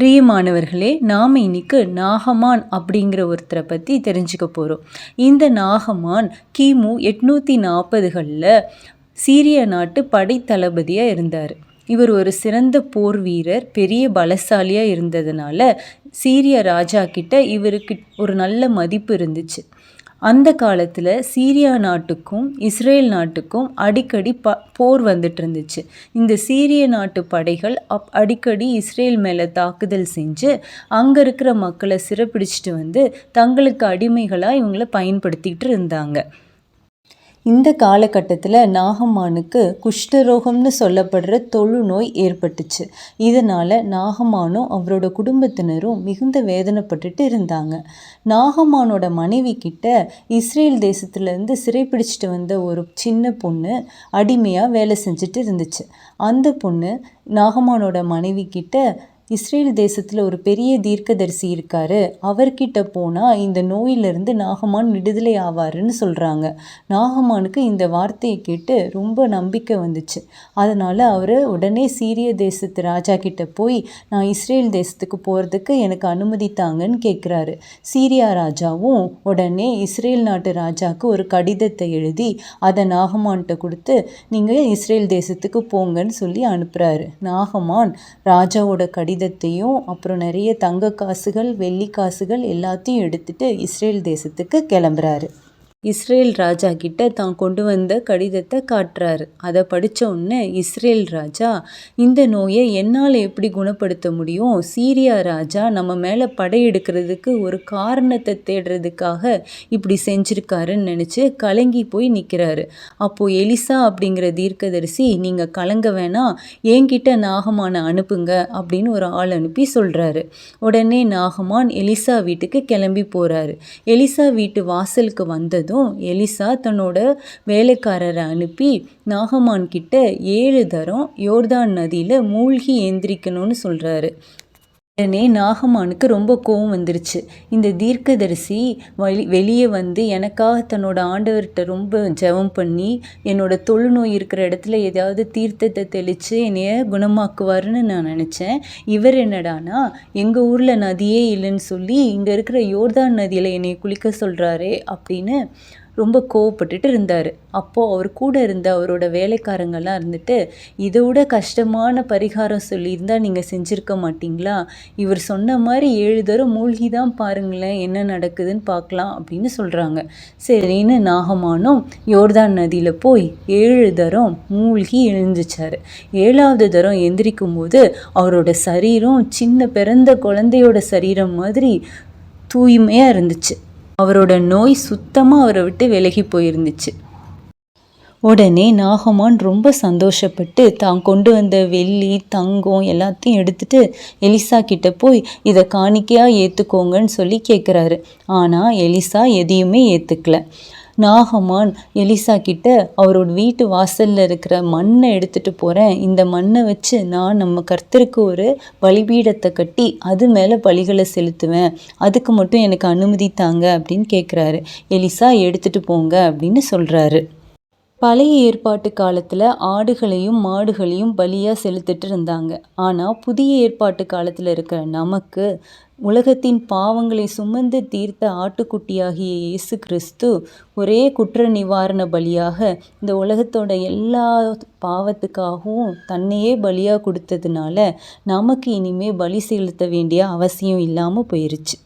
பிரியமானவர்களே நாம் இன்னைக்கு நாகமான் அப்படிங்கிற ஒருத்தரை பற்றி தெரிஞ்சுக்க போகிறோம் இந்த நாகமான் கிமு எட்நூற்றி நாற்பதுகளில் சீரிய நாட்டு படைத்தளபதியாக இருந்தார். இவர் ஒரு சிறந்த போர் வீரர் பெரிய பலசாலியாக இருந்ததுனால சீரிய ராஜா கிட்ட இவருக்கு ஒரு நல்ல மதிப்பு இருந்துச்சு. அந்த காலத்தில் சீரியா நாட்டுக்கும் இஸ்ரேல் நாட்டுக்கும் அடிக்கடி ப போர் வந்துட்டு இருந்துச்சு இந்த சீரிய நாட்டு படைகள் அப் அடிக்கடி இஸ்ரேல் மேலே தாக்குதல் செஞ்சு அங்கே இருக்கிற மக்களை சிறப்பிடிச்சிட்டு வந்து தங்களுக்கு அடிமைகளாக இவங்களை பயன்படுத்திக்கிட்டு இருந்தாங்க. இந்த காலகட்டத்தில் நாகம்மானுக்கு குஷ்டரோகம்னு சொல்லப்படுற தொழுநோய் ஏற்பட்டுச்சு. இதனால் நாகம்மானும் அவரோட குடும்பத்தினரும் மிகுந்த வேதனைப்பட்டுட்டு இருந்தாங்க. நாகம்மானோட மனைவி கிட்ட இஸ்ரேல் தேசத்துலேருந்து சிறைப்பிடிச்சிட்டு வந்த ஒரு சின்ன பொண்ணு அடிமையாக வேலை செஞ்சுட்டு இருந்துச்சு. அந்த பொண்ணு நாகம்மானோட மனைவி கிட்ட இஸ்ரேல் தேசத்தில் ஒரு பெரிய தீர்க்கதரிசி இருக்கார். அவர்கிட்ட போனால் இந்த நோயிலிருந்து நாகமான் விடுதலை ஆவாருன்னு சொல்கிறாங்க நாகமானுக்கு இந்த வார்த்தையை கேட்டு ரொம்ப நம்பிக்கை வந்துச்சு. அதனால் அவர் உடனே சீரிய தேசத்து ராஜா கிட்ட போய் நான் இஸ்ரேல் தேசத்துக்கு போகிறதுக்கு எனக்கு அனுமதி தாங்கன்னு கேட்குறாரு சீரியா ராஜாவும் உடனே இஸ்ரேல் நாட்டு ராஜாவுக்கு ஒரு கடிதத்தை எழுதி அதை நாகமான்கிட்ட கொடுத்து நீங்கள் இஸ்ரேல் தேசத்துக்கு போங்கன்னு சொல்லி அனுப்புகிறாரு நாகமான் ராஜாவோட கடிதம் ஆயுதத்தையும் அப்புறம் நிறைய தங்க காசுகள் வெள்ளி காசுகள் எல்லாத்தையும் எடுத்துட்டு இஸ்ரேல் தேசத்துக்கு கிளம்புறாரு. இஸ்ரேல் ராஜா கிட்ட தான் கொண்டு வந்த கடிதத்தை காட்டுறாரு. அதை படித்த உடனே இஸ்ரேல் ராஜா இந்த நோயை என்னால் எப்படி குணப்படுத்த முடியும்? சீரியா ராஜா நம்ம மேலே படையெடுக்கிறதுக்கு ஒரு காரணத்தை தேடுறதுக்காக இப்படி செஞ்சுருக்காருன்னு நினச்சி கலங்கி போய் நிற்கிறாரு அப்போது எலிசா அப்படிங்கிற தீர்க்கதரிசி நீங்கள் கலங்க வேணாம் என்கிட்ட நாகமான அனுப்புங்க அப்படின்னு ஒரு ஆள் அனுப்பி சொல்கிறாரு உடனே நாகமான் எலிசா வீட்டுக்கு கிளம்பி போகிறாரு எலிசா வீட்டு வாசலுக்கு வந்ததும் வந்ததும் எலிசா தன்னோட வேலைக்காரரை அனுப்பி நாகமான் கிட்ட ஏழு தரம் யோர்தான் நதியில் மூழ்கி ஏந்திரிக்கணும்னு சொல்கிறாரு உடனே நாகமானுக்கு ரொம்ப கோவம் வந்துருச்சு. இந்த தீர்க்கதரிசி வழி வெளியே வந்து எனக்காக தன்னோட ஆண்டவர்கிட்ட ரொம்ப ஜெபம் பண்ணி என்னோட தொழுநோய் இருக்கிற இடத்துல ஏதாவது தீர்த்தத்தை தெளித்து என்னைய குணமாக்குவாருன்னு நான் நினச்சேன். இவர் என்னடானா எங்கள் ஊரில் நதியே இல்லைன்னு சொல்லி இங்கே இருக்கிற யோர்தான் நதியில் என்னை குளிக்க சொல்கிறாரே அப்படின்னு ரொம்ப கோவப்பட்டுட்டு இருந்தார். அப்போது அவர் கூட இருந்த அவரோட வேலைக்காரங்கள்லாம் இருந்துட்டு இதை விட கஷ்டமான பரிகாரம் சொல்லியிருந்தால் நீங்கள் செஞ்சுருக்க மாட்டிங்களா? இவர் சொன்ன மாதிரி ஏழு தரம் மூழ்கி தான் பாருங்களேன் என்ன நடக்குதுன்னு பார்க்கலாம் அப்படின்னு சொல்கிறாங்க சரின்னு நாகமானும் யோர்தான் நதியில் போய் ஏழு தரம் மூழ்கி எழுந்துச்சார். ஏழாவது தரம் எந்திரிக்கும் போது அவரோட சரீரம் சின்ன பிறந்த குழந்தையோட சரீரம் மாதிரி தூய்மையாக இருந்துச்சு. அவரோட நோய் சுத்தமாக அவரை விட்டு விலகி போயிருந்துச்சு. உடனே நாகமான் ரொம்ப சந்தோஷப்பட்டு தான் கொண்டு வந்த வெள்ளி தங்கம் எல்லாத்தையும் எடுத்துட்டு எலிசா கிட்ட போய் இதை காணிக்கையாக ஏற்றுக்கோங்கன்னு சொல்லி கேட்குறாரு ஆனால் எலிசா எதையுமே ஏற்றுக்கல நாகமான் எலிசா கிட்ட அவரோட வீட்டு வாசலில் இருக்கிற மண்ணை எடுத்துகிட்டு போகிறேன் இந்த மண்ணை வச்சு நான் நம்ம கர்த்தருக்கு ஒரு பலிபீடத்தை கட்டி அது மேலே பலிகளை செலுத்துவேன். அதுக்கு மட்டும் எனக்கு அனுமதி தாங்க அப்படின்னு கேட்குறாரு எலிசா எடுத்துகிட்டு போங்க அப்படின்னு சொல்கிறாரு பழைய ஏற்பாட்டு காலத்தில் ஆடுகளையும் மாடுகளையும் பலியாக செலுத்திட்டு இருந்தாங்க. ஆனால் புதிய ஏற்பாட்டு காலத்தில் இருக்கிற நமக்கு உலகத்தின் பாவங்களை சுமந்து தீர்த்த ஆட்டுக்குட்டியாகிய இயேசு கிறிஸ்து ஒரே குற்ற நிவாரண பலியாக இந்த உலகத்தோட எல்லா பாவத்துக்காகவும் தன்னையே பலியாக கொடுத்ததுனால நமக்கு இனிமே பலி செலுத்த வேண்டிய அவசியம் இல்லாமல் போயிருச்சு.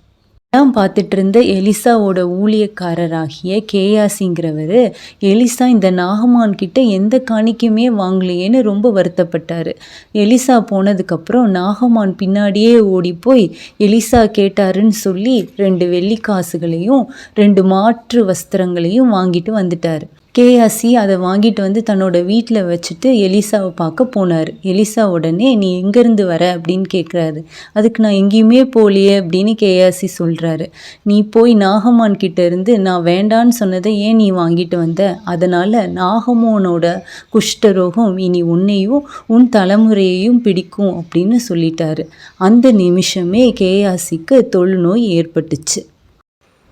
எல்லாம் பார்த்துட்டு இருந்த எலிசாவோட ஊழியக்காரராகிய கேயாசிங்கிறவர் எலிசா இந்த நாகமான் கிட்ட எந்த காணிக்குமே வாங்கலையேன்னு ரொம்ப வருத்தப்பட்டார். எலிசா போனதுக்கப்புறம் நாகமான் பின்னாடியே ஓடி போய் எலிசா கேட்டாருன்னு சொல்லி ரெண்டு வெள்ளி காசுகளையும் ரெண்டு மாற்று வஸ்திரங்களையும் வாங்கிட்டு வந்துட்டார். கேஆசி அதை வாங்கிட்டு வந்து தன்னோட வீட்டில் வச்சுட்டு எலிசாவை பார்க்க போனார். எலிசா உடனே நீ எங்கேருந்து வர அப்படின்னு கேட்குறாரு அதுக்கு நான் எங்கேயுமே போகலையே அப்படின்னு கேஆசி சொல்கிறாரு நீ போய் நாகமான் கிட்டேருந்து நான் வேண்டான்னு சொன்னதை ஏன் நீ வாங்கிட்டு வந்த? அதனால் நாகமோனோட குஷ்டரோகம் இனி உன்னையும் உன் தலைமுறையையும் பிடிக்கும் அப்படின்னு சொல்லிட்டாரு. அந்த நிமிஷமே கேஆசிக்கு தொழுநோய் ஏற்பட்டுச்சு.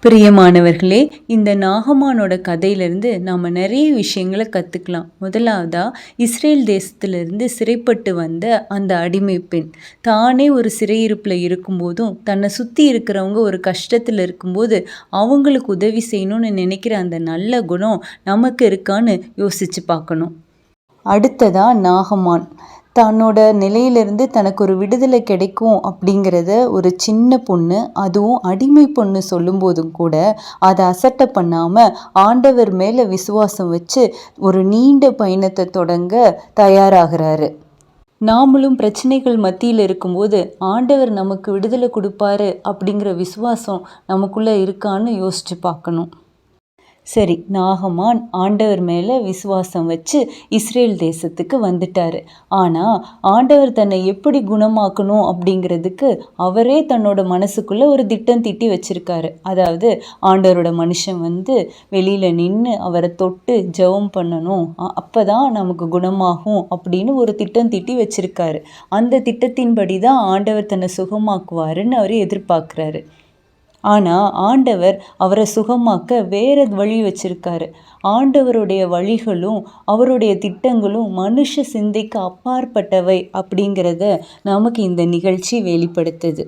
பிரியமானவர்களே இந்த நாகமானோட கதையிலேருந்து நாம் நிறைய விஷயங்களை கற்றுக்கலாம் முதலாவதாக இஸ்ரேல் தேசத்திலிருந்து சிறைப்பட்டு வந்த அந்த அடிமை பெண். தானே ஒரு சிறையிருப்பில் இருக்கும்போதும் தன்னை சுற்றி இருக்கிறவங்க ஒரு கஷ்டத்தில் இருக்கும்போது அவங்களுக்கு உதவி செய்யணும்னு நினைக்கிற அந்த நல்ல குணம் நமக்கு இருக்கான்னு யோசித்து பார்க்கணும். அடுத்ததாக நாகமான். தன்னோட நிலையிலிருந்து தனக்கு ஒரு விடுதலை கிடைக்கும் அப்படிங்கிறத ஒரு சின்ன பொண்ணு அதுவும் அடிமை பொண்ணு சொல்லும்போதும் கூட அதை அசட்டை பண்ணாமல் ஆண்டவர் மேலே விசுவாசம் வச்சு ஒரு நீண்ட பயணத்தை தொடங்க தயாராகிறாரு. நாமளும் பிரச்சனைகள் மத்தியில் இருக்கும்போது ஆண்டவர் நமக்கு விடுதலை கொடுப்பாரு அப்படிங்கிற விசுவாசம் நமக்குள்ளே இருக்கான்னு யோசித்து பார்க்கணும். சரி நாகமான் ஆண்டவர் மேலே விசுவாசம் வச்சு இஸ்ரேல் தேசத்துக்கு வந்துட்டார். ஆனால் ஆண்டவர் தன்னை எப்படி குணமாக்கணும் அப்படிங்கிறதுக்கு அவரே தன்னோட மனசுக்குள்ளே ஒரு திட்டம் திட்டி வச்சுருக்காரு. அதாவது ஆண்டவரோட மனுஷன் வந்து வெளியில் நின்று அவரை தொட்டு ஜெபம் பண்ணணும் அப்போ தான் நமக்கு குணமாகும் அப்படின்னு ஒரு திட்டம் திட்டி வச்சுருக்காரு. அந்த திட்டத்தின்படி தான் ஆண்டவர் தன்னை சுகமாக்குவாருன்னு அவர் எதிர்பார்க்குறாரு. ஆனால் ஆண்டவர் அவரை சுகமாக்க வேற வழி வச்சிருக்காரு. ஆண்டவருடைய வழிகளும் அவருடைய திட்டங்களும் மனுஷ சிந்தைக்கு அப்பாற்பட்டவை அப்படிங்கிறத நமக்கு இந்த நிகழ்ச்சி வெளிப்படுத்துது.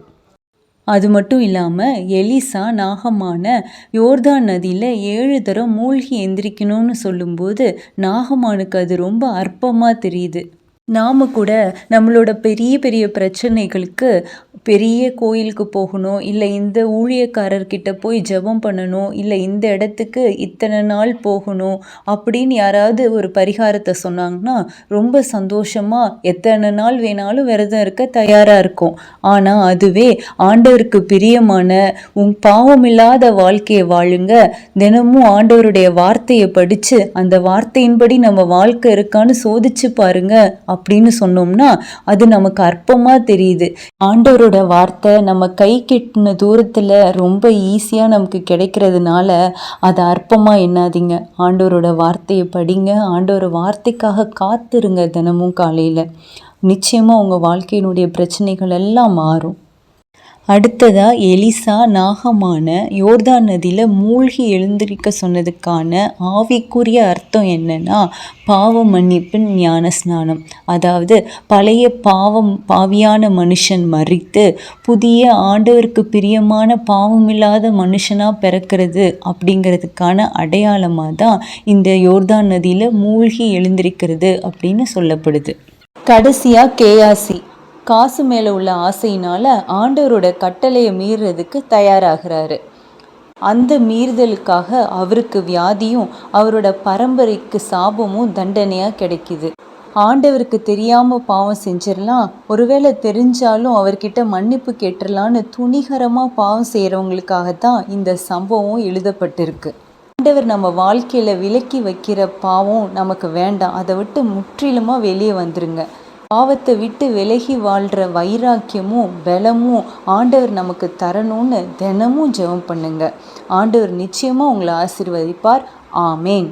அது மட்டும் இல்லாமல் எலிசா நாகமான யோர்தான் நதியில் ஏழு தரம் மூழ்கி எந்திரிக்கணும்னு சொல்லும்போது நாகமானுக்கு அது ரொம்ப அற்பமாக தெரியுது. நாம் கூட நம்மளோட பெரிய பெரிய பிரச்சனைகளுக்கு பெரிய கோயிலுக்கு போகணும் இல்லை இந்த ஊழியக்காரர்கிட்ட போய் ஜெபம் பண்ணணும் இல்லை இந்த இடத்துக்கு இத்தனை நாள் போகணும் அப்படின்னு யாராவது ஒரு பரிகாரத்தை சொன்னாங்கன்னா ரொம்ப சந்தோஷமாக எத்தனை நாள் வேணாலும் விரதம் இருக்க தயாராக இருக்கும். ஆனால் அதுவே ஆண்டவருக்கு பிரியமான உன் பாவமில்லாத வாழ்க்கையை வாழுங்க. தினமும் ஆண்டவருடைய வார்த்தையை படித்து அந்த வார்த்தையின்படி நம்ம வாழ்க்கை இருக்கான்னு சோதிச்சு பாருங்க அப்படின்னு சொன்னோம்னா அது நமக்கு அற்பமாக தெரியுது. ஆண்டவரோட வார்த்தை நம்ம கை கெட்டின தூரத்தில் ரொம்ப ஈஸியாக நமக்கு கிடைக்கிறதுனால அதை அற்பமாக எண்ணாதீங்க. ஆண்டவரோட வார்த்தையை படிங்க. ஆண்டவர் வார்த்தைக்காக காத்துருங்க தினமும் காலையில். நிச்சயமாக உங்கள் வாழ்க்கையினுடைய பிரச்சனைகள் எல்லாம் மாறும். அடுத்ததாக எலிசா நாகமான யோர்தான் நதியில் மூழ்கி எழுந்திருக்க சொன்னதுக்கான ஆவிக்குரிய அர்த்தம் என்னன்னா பாவ மன்னிப்பின் ஞான ஸ்நானம் அதாவது பழைய பாவம் பாவியான மனுஷன் மறித்து புதிய ஆண்டவருக்கு பிரியமான பாவமில்லாத மனுஷனாக பிறக்கிறது அப்படிங்கிறதுக்கான அடையாளமாக தான் இந்த யோர்தான் நதியில் மூழ்கி எழுந்திருக்கிறது அப்படின்னு சொல்லப்படுது. கடைசியாக கேஆசி காசு மேலே உள்ள ஆசையினால் ஆண்டவரோட கட்டளையை மீறுறதுக்கு தயாராகிறாரு. அந்த மீறுதலுக்காக அவருக்கு வியாதியும் அவரோட பரம்பரைக்கு சாபமும் தண்டனையாக கிடைக்குது. ஆண்டவருக்கு தெரியாமல் பாவம் செஞ்சிடலாம் ஒருவேளை தெரிஞ்சாலும் அவர்கிட்ட மன்னிப்பு கேட்டுடலான்னு துணிகரமாக பாவம் செய்கிறவங்களுக்காகத்தான் இந்த சம்பவம் எழுதப்பட்டிருக்கு. ஆண்டவர் நம்ம வாழ்க்கையில் விலக்கி வைக்கிற பாவம் நமக்கு வேண்டாம். அதை விட்டு முற்றிலுமாக வெளியே வந்துருங்க. பாவத்தை விட்டு விலகி வாழ்கிற வைராக்கியமும் பலமும் ஆண்டவர் நமக்கு தரணும்னு தினமும் ஜெபம் பண்ணுங்க. ஆண்டவர் நிச்சயமாக உங்களை ஆசிர்வதிப்பார். ஆமேன்.